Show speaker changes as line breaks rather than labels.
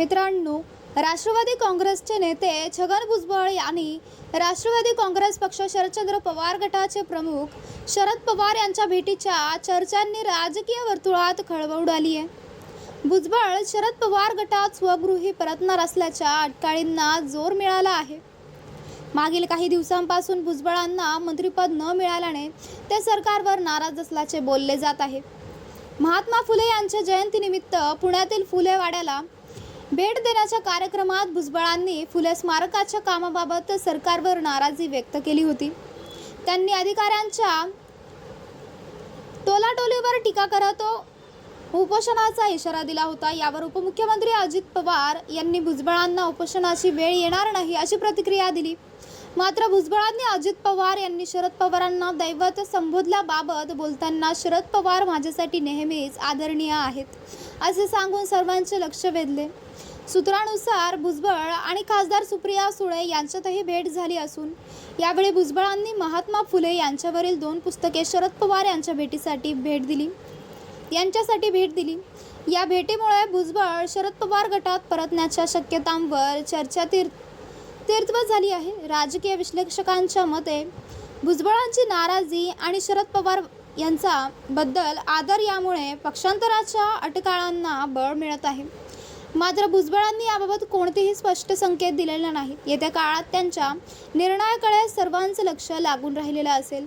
मित्रांनो राष्ट्रवादी काँग्रेसचे नेते छगन भुजबळ यांनी राष्ट्रवादी काँग्रेस पक्ष शरदचंद्र पवार गटाचे प्रमुख शरद पवार यांच्या भेटीच्या चर्चांनी राजकीय वर्तुळात खळबळ उडाली आहे. भुजबळ शरद पवार गटात स्वगृही परतणार असल्याच्या अटकाळींना जोर मिळाला आहे. मागील काही दिवसांपासून भुजबळांना मंत्रिपद न मिळाल्याने ते सरकारवर नाराज असल्याचे बोलले जात आहे. महात्मा फुले यांच्या जयंतीनिमित्त पुण्यातील फुले वाड्याला भेट देण्याच्या कार्यक्रमात भुजबळांनी फुले स्मारकाच्या कामाबाबत सरकारवर नाराजी व्यक्त केली होती. त्यांनी अधिकाऱ्यांच्या टोलाटोलीवर टीका करत उपोषणाचा इशारा दिला होता. यावर उपमुख्यमंत्री अजित पवार यांनी भुजबळांना उपोषणाची वेळ येणार नाही अशी प्रतिक्रिया दिली. मात्र भुजबळांनी अजित पवार यांनी शरद पवारांना दैवत संबोधल्याबाबत बोलताना शरद पवार माझ्यासाठी नेहमीच आदरणीय आहेत असे सांगून सर्वांचे लक्ष वेधले. सूत्रानुसार भुजबळ आणि खासदार सुप्रिया सुळे यांच्यातही भेट झाली असून यावेळी भुजबळांनी महात्मा फुले यांच्यावरील दोन पुस्तके शरद पवार यांच्या भेटीसाठी भेट दिली. यांच्यासाठी भेट दिली. या भेटीमुळे भुजबळ शरद पवार गटात परतण्याच्या शक्यतांवर चर्चा तीर्थव झाली आहे. राजकीय विश्लेषकांच्या मते भुजबळांची नाराजी आणि शरद पवार यांचा बद्दल आदर यामुळे पक्षांतराच्या अटकाळांना बळ मिळत आहे. मात्र भुजबळांनी याबाबत कोणतेही स्पष्ट संकेत दिलेले नाहीत. येत्या काळात त्यांच्या निर्णयाकडे सर्वांचं लक्ष लागून राहिलेलं असेल.